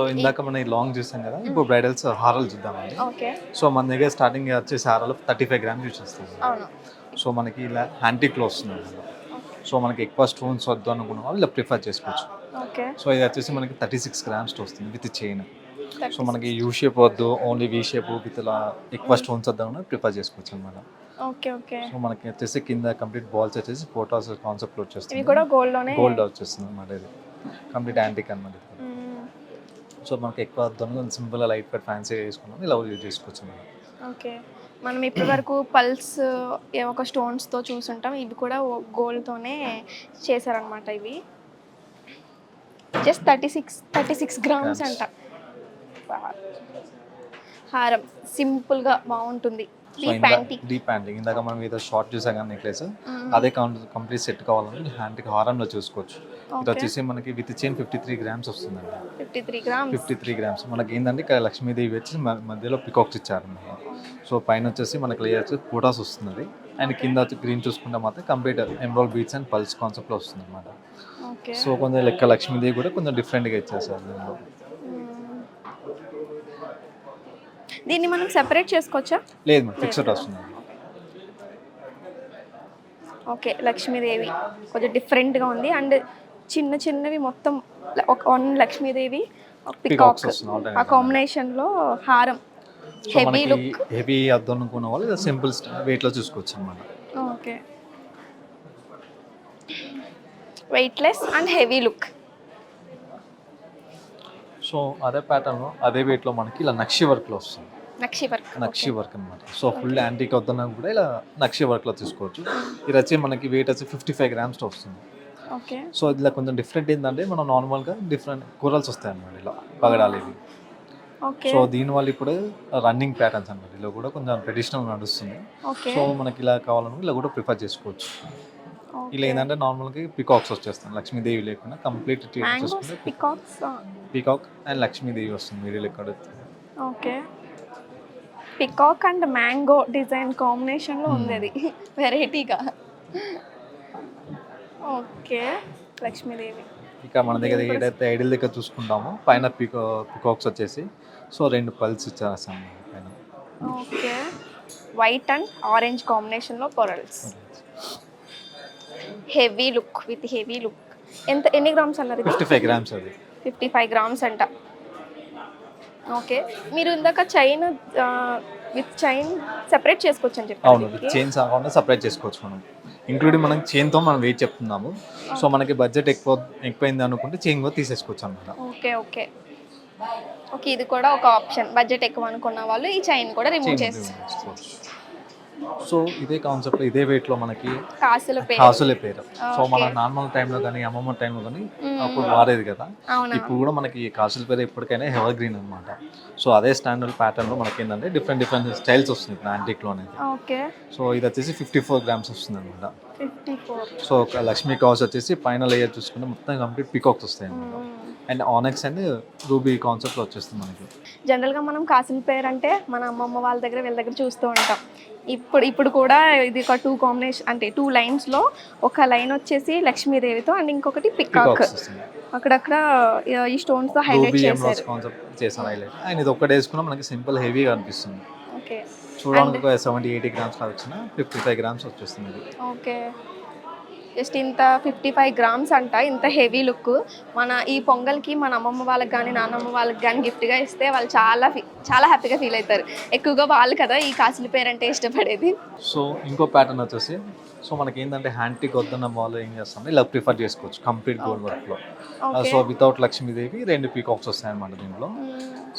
So ఇందాక మనం ఈ లాంగ్ చూసాం కదా ఇప్పుడు బ్రైడల్స్ హారాలు చూద్దామండి. ఓకే. సో మన దగ్గర స్టార్టింగ్ వచ్చేసి హారాలు థర్టీ ఫైవ్ గ్రామ్స్ చేస్తుంది అవును. సో మనకి ఇలా హ్యాంటిక్లో వస్తుంది అన్నమాట. సో మనకి ఎక్కువ స్టోన్స్ వద్దు అనుకున్న వాళ్ళు ఇలా ప్రిఫర్ చేసుకోవచ్చు. ఓకే. సో ఇది వచ్చేసి మనకి థర్టీ సిక్స్ గ్రామ్స్ వస్తుంది విత్ చైన్. సో మనకి యూ షేప్ వద్దు ఓన్లీ వీ షేప్ విత్ ఇలా ఎక్కువ స్టోన్స్ వద్దు అని ప్రిఫర్ చేసుకోవచ్చు అనమాట. Okay okay. సో మనకి వచ్చేసి కింద కంప్లీట్ బాల్స్ వచ్చేసి ఫోటోస్ కాన్సెప్ట్ ఇవి వచ్చేస్తుంది కూడా గోల్డ్లోనే గోల్డ్ వచ్చేస్తుంది అనమాట ఇది. కంప్లీట్ యాంటిక్ అనమాట ఇది. సో మనకి ఎక్కువ వద్దు సింపుల్ లైట్ కట్ ఫ్యాన్సీ వేసుకున్నాం. ఇలా యూజ్ చేసుకోవచ్చు మనం. ఓకే. మనం ఇప్పటి వరకు పల్స్ ఒక స్టోన్స్తో చూసుంటాం. ఇవి కూడా గోల్డ్తోనే చేశారనమాట ఇవి. Just thirty six thirty six grams అంట. హారం. సింపుల్గా బాగుంటుంది. డీప్ హ్యాండింగ్ ఇందాక మనం ఏదో షార్ట్ చూసాం కానీ నెక్లెస్ అదే కంప్లీట్ సెట్ కావాలంటే హ్యాండ్కి హారంలో చూసుకోవచ్చు. ఇది వచ్చేసి మనకి with chain fifty three grams వస్తుందండి. Fifty three grams fifty three grams మనకి ఏంటంటే ఇక్కడ లక్ష్మీదేవి వచ్చి మధ్యలో పికాక్స్ ఇచ్చారు సో పైన వచ్చేసి మనకి లేయర్ వచ్చి ఫోటాస్ వస్తుంది. అండ్ కింద వచ్చి గ్రీన్ చూసుకుంటే మాత్రం complete emerald beads and pearls కాన్సెప్ట్లో వస్తుంది అనమాట సో కొంచెం లెక్క లక్ష్మీదేవి కూడా కొంచెం డిఫరెంట్గా ఇచ్చేసారు దీనిలో. దీన్ని మనం సెపరేట్ చేసుకోవచ్చా? లేదు ఫిక్స్డ్ వస్తుంది ఓకే లక్ష్మీదేవి కొంచెం డిఫరెంట్గా ఉంది. అండ్ చిన్న చిన్నవి మొత్తం ఒక వన్ లక్ష్మీదేవి పికాక్ ఆ కాంబినేషన్లో హారం హెవీ లుక్ హెవీ అద్దం అనుకున్న వాళ్ళు సింపుల్ వెయిట్లో చూసుకోవచ్చు అనమాట okay weightless and heavy look so అదే ప్యాటర్న్ అదే వెయిట్లో మనకి ఇలా నక్షి వర్క్లో వస్తుంది. నక్షి వర్క్ నక్షి వర్క్ అనమాట సో ఫుల్ యాంటీక్ వద్దన్నా కూడా ఇలా నక్షి వర్క్లో తీసుకోవచ్చు. ఇది వచ్చి మనకి వెయిట్ వచ్చి ఫిఫ్టీ ఫైవ్ గ్రామ్స్ వస్తుంది. ఓకే. సో ఇలా కొంచెం డిఫరెంట్ ఏంటంటే మనం నార్మల్గా డిఫరెంట్ కూరల్స్ వస్తాయి అన్నమాట ఇలా పగడాలు ఇవి. సో దీనివల్ల ఇప్పుడు రన్నింగ్ ప్యాటర్న్స్ అన్నమాట. ఇలా కూడా కొంచెం ట్రెడిషనల్ నడుస్తుంది. సో మనకి ఇలా కావాలనుకుంటే ఇలా కూడా ప్రిఫర్ చేసుకోవచ్చు. ఇలా ఏంటంటే నార్మల్గా పికాక్స్ వచ్చేస్తాయి. లక్ష్మీదేవి లేకుండా complete peacocks peacock and Lakshmidevi వస్తుంది వీడియోలో ఎక్కడ okay peacock and mango design కాంబినేషన్లో ఉంది అది వెరైటీగా ఓకే లక్ష్మీదేవి. ఇక మన దగ్గర ఏదైతే ఐడిల్ దగ్గర చూసుకుంటామో పైన పికో పికాక్స్ వచ్చేసి సో రెండు పల్స్ ఇచ్చేస్తాం పైన. ఓకే వైట్ అండ్ ఆరెంజ్ కాంబినేషన్లో pearls. Heavy look with heavy look. ఎంత ఎన్ని గ్రామ్స్ అన్నారు ఫిఫ్టీ ఫైవ్ గ్రామ్స్ అది. ఫిఫ్టీ ఫైవ్ గ్రామ్స్ అంట. ఓకే. మీరు ఇందాక చైన్ విత్ చైన్ సెపరేట్ చేసుకోవచ్చు అని అవును చెప్పారు చైన్స్ కాకుండా సపరేట్ చేసుకోవచ్చు మనం. ఇంక్లూడింగ్ మనం చైన్తో మనం వెయిట్ చెప్తున్నాము. సో మనకి బడ్జెట్ ఎక్కువ ఎక్కువైంది అనుకుంటే చైన్ కూడా తీసేసుకోవచ్చు అనమాట. Okay okay. ఓకే ఇది కూడా ఒక ఆప్షన్ బడ్జెట్ ఎక్కువ అనుకున్న వాళ్ళు ఈ చైన్ కూడా రిమూవ్ చేసి సో ఇదే కాన్సెప్ట్ ఇదే వెయిట్లో మనకి కాసుల పేరు. సో మన నార్మల్ టైంలో కానీ అమ్మమ్మ టైంలో కానీ అప్పుడు వాడేది కదా. ఇప్పుడు కూడా మనకి కాసుల పేరు ఎప్పటికైనా ఎవర్ గ్రీన్ అనమాట సో అదే స్టాండర్డ్ ప్యాటర్న్లో మనకి ఏంటంటే డిఫరెంట్ డిఫరెంట్ స్టైల్స్ వస్తుంది ఇప్పుడు యాంటిక్లో అనేది. ఓకే. సో ఇది వచ్చేసి ఫిఫ్టీ ఫోర్ గ్రామ్స్ వస్తుంది అనమాట సో ఒక లక్ష్మీ కాస్ వచ్చేసి పైన లేయర్ చూసుకుంటే మొత్తం కంప్లీట్ పికాక్స్ వస్తాయి అనమాట అండ్ ఆనెక్స్ అండ్ రూబీ కాన్సెప్ట్లో వచ్చేస్తుంది మనకి. జనరల్గా మనం కాసుల పేరు అంటే మన అమ్మమ్మ వాళ్ళ దగ్గర వీళ్ళ దగ్గర చూస్తూ ఉంటాం. ఇప్పుడు ఇప్పుడు కూడా ఇది ఒక టూ కాంబినేషన్ అంటే టూ లైన్స్లో ఒక లైన్ వచ్చేసి లక్ష్మీదేవితో అండ్ ఇంకొకటి పికాక్. అక్కడక్కడ ఈ స్టోన్స్తో హైలైట్ చేశారు. కాన్సెప్ట్ చేశాను హైలైట్ అండ్ ఇది ఒక్కటి వేసుకున్నా మనకి సింపుల్ హెవీగా అనిపిస్తుంది. ఓకే చూడడానికి సెవెంటీ ఎయిటీ గ్రామ్స్ లా వచ్చిన ఫిఫ్టీ ఫైవ్ గ్రామ్స్ వచ్చేస్తుంది. ఓకే జస్ట్ ఇంత ఫిఫ్టీ ఫైవ్ గ్రామ్స్ అంట ఇంత హెవీ లుక్ మన ఈ పొంగల్కి మన అమ్మమ్మ వాళ్ళకి కానీ నాన్నమ్మ వాళ్ళకి కానీ గిఫ్ట్గా ఇస్తే వాళ్ళు చాలా చాలా హ్యాపీగా ఫీల్ అవుతారు. ఎక్కువగా వాళ్ళు కదా ఈ కాసుల పేరు అంటే ఇష్టపడేది. సో ఇంకో ప్యాటర్న్ వచ్చేసి సో మనకి ఏంటంటే హ్యాండ్టిక్ వద్దన్న వాళ్ళు ఏం చేస్తాం ఇలా ప్రిఫర్ చేసుకోవచ్చు కంప్లీట్ గోల్డ్ వర్క్లో సో వితౌట్ లక్ష్మీదేవి రెండు పీకాక్స్ వస్తాయి అనమాట దీంట్లో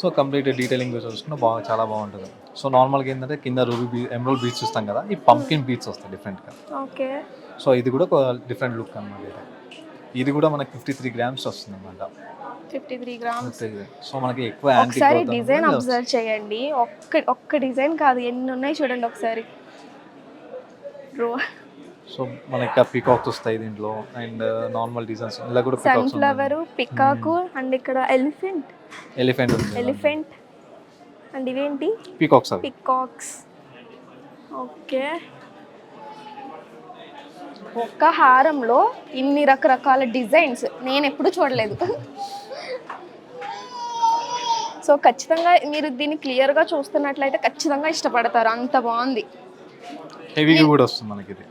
సో కంప్లీట్ డీటెయిలింగ్ చూసుకుంటే బాగా చాలా బాగుంటుంది. సో నార్మల్గా ఏంటంటే కింద రూబీ బీ ఎమరాల్డ్ బీచ్ చూస్తాం కదా ఈ పంకిన్ బీచ్ వస్తాయి డిఫరెంట్గా ఓకే సో ఇది కూడా ఒక డిఫరెంట్ లుక్ అనమాట ఇది. ఇది కూడా మనకి ఫిఫ్టీ త్రీ గ్రామ్స్ వస్తుంది అనమాట ఫిఫ్టీ త్రీ గ్రామ్స్ సో మనకి ఎక్కువ ఒకసారి డిజైన్ అబ్జర్వ్ చేయండి. ఒక్క ఒక్క డిజైన్ కాదు ఎన్ని ఉన్నాయి చూడండి ఒకసారి. సో మనకి పీకాక్స్ వస్తాయి దీంట్లో అండ్ నార్మల్ డిజైన్స్ ఇలా కూడా పీకాక్స్ సన్ఫ్లవర్ పికాకు అండ్ ఇక్కడ ఎలిఫెంట్ ఎలిఫెంట్ ఎలిఫెంట్ అండ్ ఇవేంటి? పీకాక్స్ పికాక్స్ ఓకే ఒక్క హారంలో ఇన్ని రకరకాల డిజైన్స్ నేను ఎప్పుడు చూడలేదు. సో ఖచ్చితంగా మీరు దీన్ని క్లియర్గా చూస్తున్నట్లయితే ఖచ్చితంగా ఇష్టపడతారు. అంత బాగుంది. హెవీగా కూడా వస్తుంది మనకి ఇది.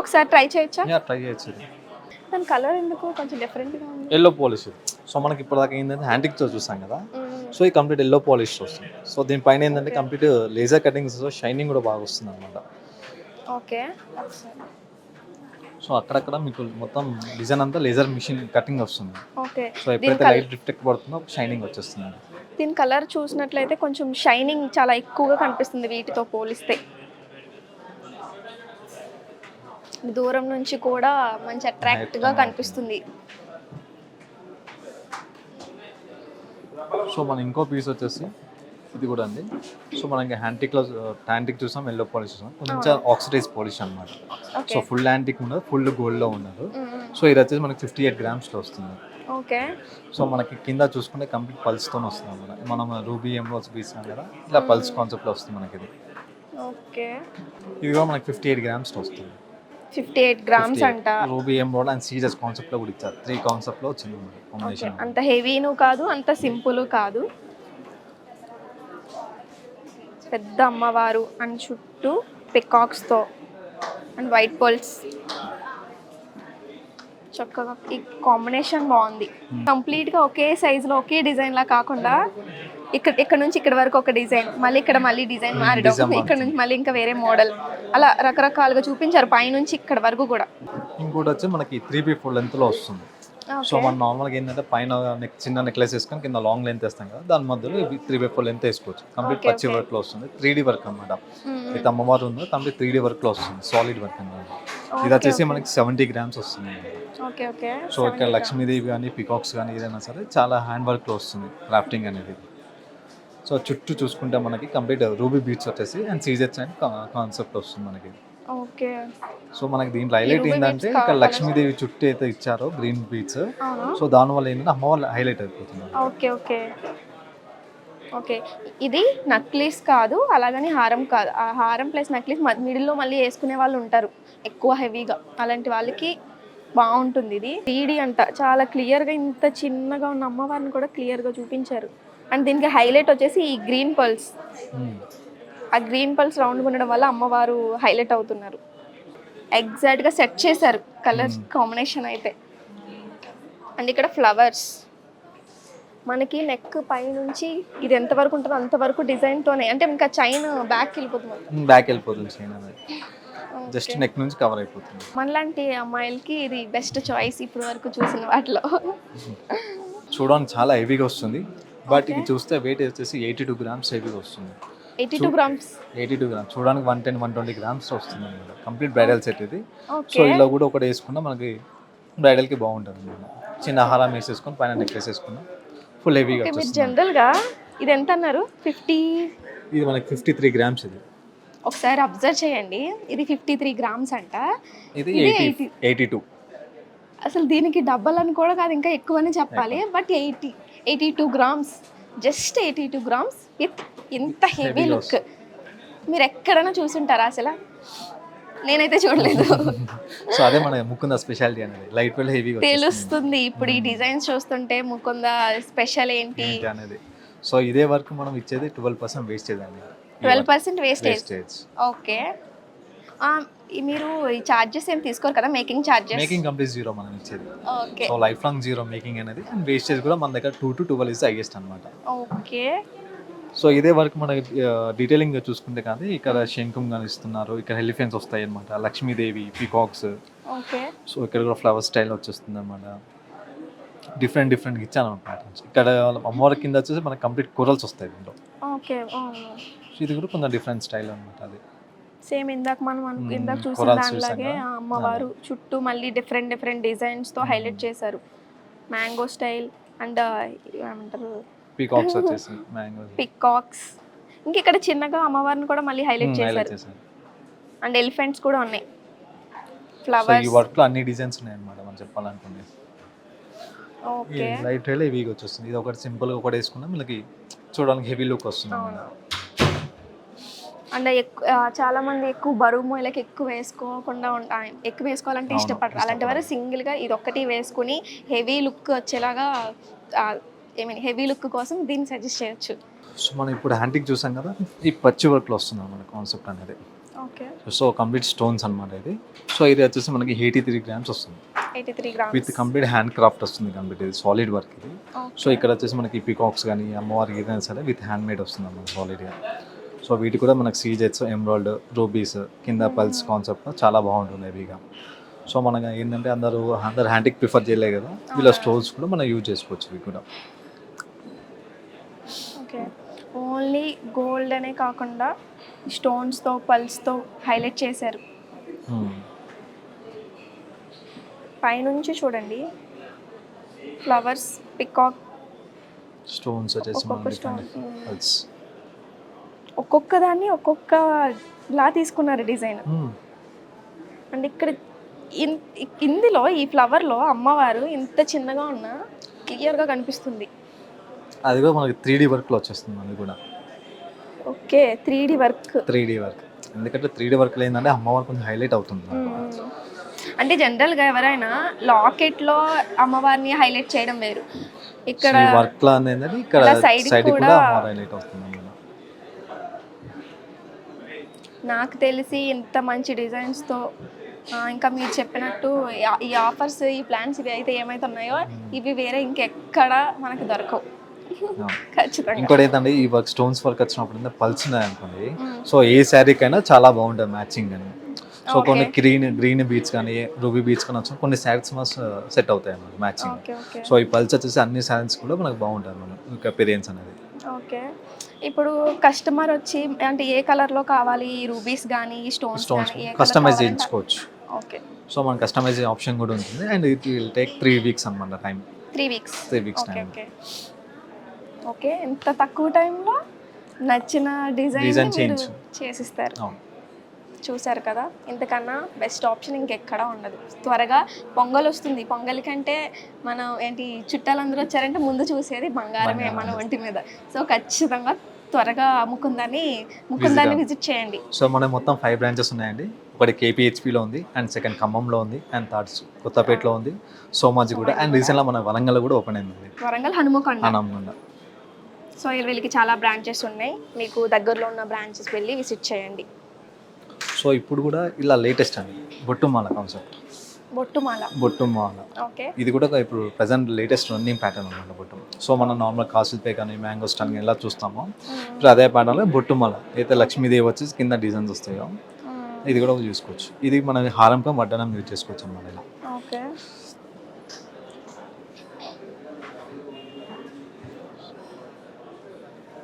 ఒకసారి ట్రై చేయొచ్చా? ట్రై చేయొచ్చు దాని కలర్ ఎందుకు? కొంచెం డిఫరెంట్గా ఉంది. ఎల్లో పాలిష్ సో మనకి ఇప్పటిదాకా ఏంటంటే హ్యాండిక్తో చూసాం కదా. సో ఈ కంప్లీట్ ఎల్లో పాలిష్ వస్తుంది. సో దీనిపైన ఏంటంటే కంప్లీట్ లేజర్ కటింగ్స్ షైనింగ్ కూడా బాగా వస్తుంది అనమాట ఓకే. సో అక్కడక్కడ మీకు మొత్తం డిజైన్ అంతా లేజర్ మిషన్ కటింగ్ వస్తుంది. ఓకే. సో ఎప్పుడైతే లైట్ రిఫ్లెక్ట్ పడుతుందో షైనింగ్ వచ్చేస్తుంది. దీని కలర్ చూసినట్లయితే కొంచెం షైనింగ్ చాలా ఎక్కువగా కనిపిస్తుంది వీటితో పోలిస్తే. దూరం నుంచి కూడా మంచి అట్రాక్ట్గా కనిపిస్తుంది. సో మన ఇంకో పీస్ వచ్చేసి ఇది కూడా అండి సో మనకి హ్యాంటిక్లో హ్యాంటిక్ చూసాం ఎల్లో పాలిష్ చూసాం. కొంచెం ఆక్సిడైజ్ పాలిష్ అనమాట సో ఫుల్ హ్యాంటిక్ ఉండదు ఫుల్ గోల్డ్లో ఉండదు సో ఇది వచ్చేసి మనకి ఫిఫ్టీ ఎయిట్ గ్రామ్స్లో వస్తుంది. ఓకే. సో మనకి కింద చూసుకుంటే కంప్లీట్ పల్స్తో వస్తుంది అనమాట మనం రూబీ ఎంబ్రోస్ పీస్ కదా ఇలా పల్స్ కాన్సెప్ట్లో వస్తుంది మనకి ఇది. ఓకే. ఇది కూడా మనకి ఫిఫ్టీ ఎయిట్ గ్రామ్స్లో వస్తుంది. ఫిఫ్టీ ఎయిట్ గ్రామ్స్ అంట. రూబీ ఎంబ్రోడ్ అండ్ సీజర్స్ కాన్సెప్ట్లో కూడా ఇచ్చారు. త్రీ కాన్సెప్ట్లో వచ్చింది కాంబినేషన్ అంత హెవీను కాదు అంత సింపుల్ కాదు. పెద్ద అమ్మవారు అండ్ చుట్టూ పికాక్స్తో అండ్ వైట్ పోల్స్ చక్కగా ఈ కాంబినేషన్ బాగుంది. కంప్లీట్గా ఒకే సైజులో ఒకే డిజైన్ లా కాకుండా ఇక్కడ ఇక్కడ నుంచి ఇక్కడ వరకు ఒక డిజైన్ మళ్ళీ ఇక్కడ మళ్ళీ డిజైన్ మారడం design ఇక్కడ నుంచి మళ్ళీ ఇంకా వేరే మోడల్ అలా రకరకాలుగా చూపించారు పైనుంచి ఇక్కడ వరకు కూడా. ఇంకోటి వచ్చి మనకి త్రీ బీ ఫోర్ లెంత్లో వస్తుంది. సో మనం నార్మల్గా ఏంటంటే పైన నెక్ చిన్న నెక్లెస్ వేసుకొని కింద లాంగ్ లెంత్ వేస్తాం కదా దాని మధ్యలో త్రీ బై ఫోర్ లెంత్ వేసుకోవచ్చు. కంప్లీట్ పచ్చి. వర్క్లో వస్తుంది. త్రీ డీ వర్క్ అనమాట అయితే అమ్మవారు ఉందో కంప్లీట్ త్రీ డీ వర్క్లో వస్తుంది. సాలిడ్ వర్క్ అనమాట ఇది వచ్చేసి మనకి సెవెంటీ గ్రామ్స్ వస్తుంది ఓకే ఓకే. సో ఇక్కడ లక్ష్మీదేవి కానీ పికాక్స్ కానీ ఏదైనా సరే చాలా హ్యాండ్ వర్క్లో వస్తుంది క్రాఫ్టింగ్ అనేది. సో చుట్టూ చూసుకుంటే మనకి కంప్లీట్ రూబీ బీట్స్ వచ్చేసి అండ్ సీజెట్స్ అండ్ కాన్సెప్ట్ వస్తుంది మనకి. ఓకే. సో మనకి దీంట్లో హైలైట్ ఏంటంటే ఇక్కడ? లక్ష్మీదేవి చుట్టూ అయితే ఇచ్చారో గ్రీన్ బీట్స్ అవునా? సో దానివల్ల ఏంటంటే అమ్మవాళ్ళు హైలైట్ అయిపోతున్నారు. Okay okay. ఓకే. ఇది నక్లీస్ కాదు అలాగని హారం కాదు. ఆ హారం ప్లస్ నక్లీస్ మిడిల్లో మళ్ళీ వేసుకునే వాళ్ళు ఉంటారు. ఎక్కువ హెవీగా అలాంటి వాళ్ళకి బాగుంటుంది ఇది. త్రీడీ అంట. చాలా క్లియర్గా ఇంత చిన్నగా ఉన్న అమ్మవారిని కూడా క్లియర్గా చూపించారు. అండ్ దీనికి హైలైట్ వచ్చేసి ఈ గ్రీన్ పల్స్ ఆ గ్రీన్ పల్స్ రౌండ్ ఉండడం వల్ల అమ్మవారు హైలైట్ అవుతున్నారు. ఎగ్జాక్ట్గా సెట్ చేశారు. కలర్ కాంబినేషన్ అయితే. అండ్ ఇక్కడ ఫ్లవర్స్ మనకి నెక్ పై నుంచి ఇది ఎంత వరకు ఉంటుందో అంతవరకు డిజైన్తోనే అంటే ఇంకా చైన్ బ్యాక్ వెళ్ళిపోతుంది బ్యాక్ వెళ్ళిపోతుంది చైన్ జస్ట్ నెక్ నుంచి కవర్ అయిపోతుంది. మనలాంటి అమ్మాయిలకి ఇది బెస్ట్ చాయిస్ ఇప్పుడు వరకు చూసిన వాటిలో. చూడడానికి చాలా హెవీగా వస్తుంది. బట్ ఇది చూస్తే వెయిట్ వచ్చేసి ఎయిటీ టూ గ్రామ్స్ హెవీగా వస్తుంది. Eighty two grams. Eighty two grams. చూడడానికి one ten one twenty grams వస్తుంది అనమాట. కంప్లీట్ బ్రైడల్ సెట్ ఇది. సో ఇలా కూడా ఒకటి వేసుకున్నా మనకి బ్రైడల్కి బాగుంటుంది అనమాట. చిన్న హారం వేసేసుకొని పైన నెక్లెస్ వేసుకున్నా ఫుల్ హెవీగా మీరు జనరల్గా ఇది ఎంత అన్నారు? ఫిఫ్టీ? ఇది మనకి ఫిఫ్టీ త్రీ గ్రామ్స్ ఇది. ఒకసారి అబ్జర్వ్ చేయండి. ఇది ఫిఫ్టీ త్రీ గ్రామ్స్ అంట. ఇది ఇది ఎయిటీ 80. Eighty two. అసలు దీనికి డబ్బల్ అని కూడా కాదు ఇంకా ఎక్కువనే చెప్పాలి. But eighty eighty two grams. Just eighty two grams. With ఇంత హెవీ లుక్. మీరు ఎక్కడైనా చూసుంటారా అసలు? నేనైతే చూడలేదు. సో అదే మన ముకుంద స్పెషాలిటీ అనేది. లైట్ వెల్ హెవీగా తెలుస్తుంది ఇప్పుడు ఈ డిజైన్స్ చూస్తుంటే ముకుంద స్పెషల్ ఏంటి? అనేది. సో ఇదే వర్క్ మనం ఇచ్చేది ట్వెల్వ్ పర్సెంట్ వేస్టేజ్ అండి ట్వెల్వ్ పర్సెంట్ వేస్టేజ్. ఓకే. మీరు ఈ చార్జెస్ ఏం తీసుకోరు కదా making charges making complete zero మనం ఇచ్చేది. Okay so lifelong zero making అనేది అండ్ వేస్టేజ్ కూడా మన దగ్గర two to twelve is highest అనమాట ఓకే సో ఇదే వర్క్ మన డీటెయిలింగ్ చూసుకుంటే కానీ ఇక్కడ శంఖం కానీ ఇస్తున్నారు ఇక్కడ ఎలిఫెంట్స్ వస్తాయి అనమాట లక్ష్మీదేవి పీకాక్స్ ఓకే సో ఇక్కడ కూడా ఫ్లవర్ స్టైల్ వచ్చేస్తుంది అనమాట డిఫరెంట్ డిఫరెంట్ ఇచ్చాను అనమాట ఇక్కడ అమ్మవారి కింద వచ్చేసి మనకి కంప్లీట్ కూరల్స్ వస్తాయి దీంట్లో ఓకే ఇది కూడా కొంచెం డిఫరెంట్ స్టైల్ అనమాట అది. సేమ్ ఇందాక మనం. ఇందాక చూసిన దానిలాగే అమ్మవారు చుట్టూ మళ్ళీ డిఫరెంట్ డిఫరెంట్ డిజైన్స్తో హైలైట్ చేశారు. మ్యాంగో స్టైల్ అండ్ ఏమంటారు? పీకాక్స్ వచ్చేసి పికాక్స్. ఇంక ఇక్కడ చిన్నగా అమ్మవారిని కూడా మళ్ళీ హైలైట్ చేశారు. అండ్ ఎలిఫెంట్స్ కూడా ఉన్నాయి. సో ఈ ఫ్లవర్స్. వర్క్లో అన్ని డిజైన్స్ ఉన్నాయి అనమాట మనం చెప్పాలనుకుంటే. ఓకే. లైట్ రైల్ హెవీగా వచ్చేస్తుంది ఇది ఒకటి సింపుల్గా ఒకటి వేసుకున్నా మనకి చూడడానికి హెవీ లుక్ వస్తుంది అన్నమాట. అండ్ ఎక్కువ చాలా మంది ఎక్కువ బరువు మూలకి ఎక్కువ వేసుకోకుండా ఉంటా ఎక్కువ వేసుకోవాలంటే ఇష్టపడరు. అలాంటి వారు సింగిల్గా ఇది ఒక్కటి వేసుకుని హెవీ లుక్ వచ్చేలాగా ఐ మీన్ హెవీ లుక్ కోసం దీన్ని సజెస్ట్ చేయొచ్చు. సో మనం ఇప్పుడు హ్యాంటిక్ చూసాం కదా ఈ పచ్చి వర్క్లో వస్తుంది మన కాన్సెప్ట్ అనేది. ఓకే. సో కంప్లీట్ స్టోన్స్ అనమాట ఇది. సో ఇది వచ్చేసి మనకి ఎయిటీ త్రీ గ్రామ్స్ వస్తుంది. Eighty three grams. With complete handcraft వస్తుంది కంప్లీట్ ఇది సాలిడ్ వర్క్ ఇది. సో ఇక్కడ వచ్చేసి మనకి పికాక్స్ కానీ అమ్మవారికి ఏదైనా సరే విత్ హ్యాండ్ మేడ్ వస్తుంది అన్నమాట సాలిడ్గా. సో వీటి కూడా మనకి సీజెట్స్ ఎమ్రాయిడ్ రూబీస్ కింద పల్స్ కాన్సెప్ట్ చాలా బాగుంటుంది హెవీగా సో మనకి ఏంటంటే అందరూ అందరు హ్యాండిక్ ప్రిఫర్ చేయలే కదా వీళ్ళ స్టోన్స్ కూడా మనం యూజ్ చేసుకోవచ్చు ఇవి కూడా. ఓకే. ఓన్లీ గోల్డ్ అనే కాకుండా స్టోన్స్తో పల్స్తో హైలైట్ చేశారు. పైనుంచి చూడండి. Flowers peacock. స్టోన్స్ వచ్చేసి. పల్స్. ఒక్కొక్క దాన్ని ఒక్కొక్క లా తీసుకున్నారు డిజైన్. అండ్ ఇక్కడ ఇందులో ఈ ఫ్లవర్లో అమ్మవారు ఇంత చిన్నగా ఉన్నా క్లియర్గా కనిపిస్తుంది. అది కూడా మనకి త్రీ డీ వర్క్లో వచ్చేస్తుంది అది కూడా. Okay three D work. Three D work. ఎందుకంటే త్రీ డీ వర్క్లో ఏంటంటే అమ్మవారు కొంచెం హైలైట్ అవుతుంది అంటే జనరల్గా ఎవరైనా లాకెట్లో అమ్మవారిని హైలైట్ చేయడం వేరు. ఇక్కడ వర్క్ లా అనేది ఇక్కడ సైడ్ కూడా హైలైట్ అవుతుంది అన్నమాట. నాకు తెలిసి ఇంత మంచి డిజైన్స్తో ఇంకా మీరు చెప్పినట్టు ఈ- ఆఫర్స్ ఈ ప్లాన్స్ ఇవి అయితే ఏమైతే ఉన్నాయో ఇవి వేరే ఇంకెక్కడ మనకు దొరకవు. ఇంకోటి ఏంటంటే ఈ వర్క్ స్టోన్స్ వర్క్ వచ్చినప్పుడు పల్స్ ఉన్నాయి అనుకోండి. సో ఏ శారీకైనా చాలా బాగుంటుంది మ్యాచింగ్ అని సో కొన్ని. గ్రీన్ గ్రీన్ బీచ్ కానీ రూబీ బీచ్ కానీ వచ్చిన కొన్ని శారీస్ సెట్ అవుతాయి అన్నమాట మ్యాచింగ్ సో ఈ పల్స్ వచ్చేసి అన్ని శారీస్ కూడా మనకు బాగుంటుంది మన అపీరియన్స్ అనేది. ఓకే. ఇప్పుడు కస్టమర్ వచ్చి అంటే ఏ కలర్లో కావాలి? ఈ రూబీస్ కానీ ఈ స్టోన్స్ స్టోన్స్ కానీ ఏ కస్టమైజ్ చేయించుకోవచ్చు. ఓకే. సో మన కస్టమైజ్ ఆప్షన్ కూడా ఉంటుంది. And it will take three weeks అనమాట time three weeks. Three weeks okay time okay. Okay. ఇంత తక్కువ టైంలో నచ్చిన డిజైన్ Design మీరు చేయించు. చేసిస్తారు? అవును. చూసారు కదా ఇంతకన్నా బెస్ట్ ఆప్షన్ ఇంకెక్కడా ఉండదు. త్వరగా పొంగల్ వస్తుంది. పొంగల్ కంటే మనం ఏంటి చుట్టాలందరూ వచ్చారంటే ముందు చూసేది బంగారమే బంగారం. మన ఒంటి మీద. సో ఖచ్చితంగా త్వరగా ముకుందాన్ని ముకుందాన్ని విజిట్ చేయండి. సో మన మొత్తం ఫైవ్ బ్రాంచెస్ ఉన్నాయండి. ఒకటి కేపీహెచ్పిలో ఉంది అండ్ సెకండ్ ఖమ్మంలో ఉంది అండ్ థర్డ్ కొత్తపేటలో ఉంది సోమాజిగూడ అండ్ రీసెంట్గా మన వరంగల్ కూడా ఓపెన్ అయింది వరంగల్ హనుమకొండ. సో వీళ్ళకి చాలా బ్రాంచెస్ ఉన్నాయి. మీకు దగ్గరలో ఉన్న బ్రాంచెస్ వెళ్ళి విజిట్ చేయండి. సో ఇప్పుడు కూడా ఇలా లేటెస్ట్ అండి. బొట్టుమాల కాన్సెప్ట్ బొట్టుమాల. బొట్టుమాల. ఓకే. ఇది కూడా ఇప్పుడు ప్రజెంట్ లేటెస్ట్ రన్నింగ్ ప్యాటర్న్ అనమాట బొట్టు. సో మనం నార్మల్ కాసుల్ పే కానీ మ్యాంగో స్టాన్ కానీ ఎలా చూస్తామో ఇప్పుడు అదే ప్యాటర్న్లో బొట్టుమాల. అయితే లక్ష్మీదేవి వచ్చేసి కింద డిజైన్స్ వస్తాయో ఇది కూడా చూసుకోవచ్చు. ఇది మనం హారంగా వడ్డనం యూజ్ చేసుకోవచ్చు అన్నమాట ఇలా. ఓకే.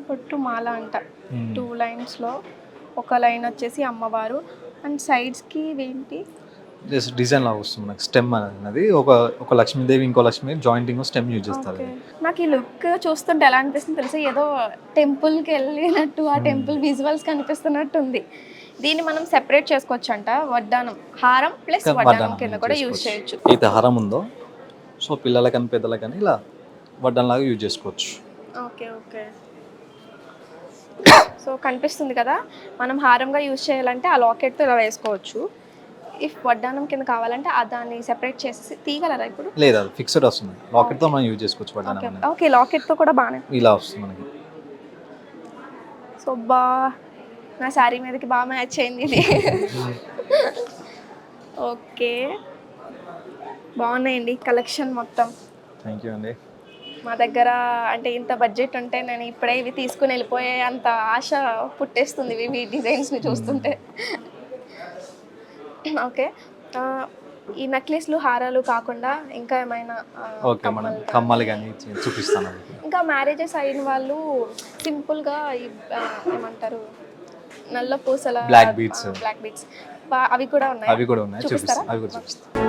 బొట్టుమాల అంట. టూ లైన్స్లో ఒక లైన్ వచ్చేసి అమ్మవారు. అండ్ సైడ్స్కి ఇవేంటి? జస్ట్ డిజైన్ లాగా వస్తుంది మనకి స్టెమ్ అనేది. ఒక ఒక లక్ష్మీదేవి ఇంకో లక్ష్మీ జాయింటింగ్ స్టెమ్ యూజ్ చేస్తారు నాకు ఈ లుక్ చూస్తుంటే ఎలా అనిపిస్తుంది తెలుసా? ఏదో టెంపుల్కి వెళ్ళినట్టు ఆ టెంపుల్ విజువల్స్ కనిపిస్తున్నట్టు ఉంది దీన్ని మనం సెపరేట్ చేసుకోవచ్చు అంట వడ్డానం హారం ప్లస్ వడ్డానం వడ్డానం కింద కూడా యూజ్ చేయొచ్చు. అయితే హారం ఉందో? సో పిల్లలకని పెద్దలకని ఇలా వడ్డం లాగా యూజ్ చేసుకోవచ్చు. Okay okay. సో కనిపిస్తుంది కదా మనం హారంగా యూజ్ చేయాలంటే ఆ లాకెట్తో ఇలా వేసుకోవచ్చు. ఇఫ్ వడ్డానం కింద కావాలంటే ఆ దాన్ని సెపరేట్ చేసి తీయగలరా ఇప్పుడు? లేదా ఫిక్స్డ్ వస్తుంది. లాకెట్తో మనం యూజ్ చేసుకోవచ్చు వడ్డానం ఓకే లాకెట్తో కూడా బాగానే ఇలా వస్తుంది మనకి. సో బా నా శారీ మీదకి బాగా మ్యాచ్ అయింది ఇది. ఓకే బాగున్నాయండి కలెక్షన్ మొత్తం. థ్యాంక్ యూ అండి. మా దగ్గర అంటే ఇంత బడ్జెట్ ఉంటే నేను ఇప్పుడే ఇవి తీసుకుని వెళ్ళిపోయే అంత ఆశ పుట్టేస్తుంది ఇవి డిజైన్స్ని చూస్తుంటే. ఓకే ఆ, ఈ నెక్లెస్లు హారాలు కాకుండా ఇంకా ఏమైనా ఆ, ఓకే మనం కమ్మలు కానీ- కమ్మలు కానీ చూపిస్తాను మీకు. ఇంకా మ్యారేజెస్ అయిన వాళ్ళు సింపుల్గా ఏమంటారు నల్ల పూసల Black beads. బ్లాక్ బీట్స్ అవి కూడా ఉన్నాయి? అవి కూడా ఉన్నాయి. చూపిస్తారా? చూపిస్తాను అవి కూడా చూపిస్తాను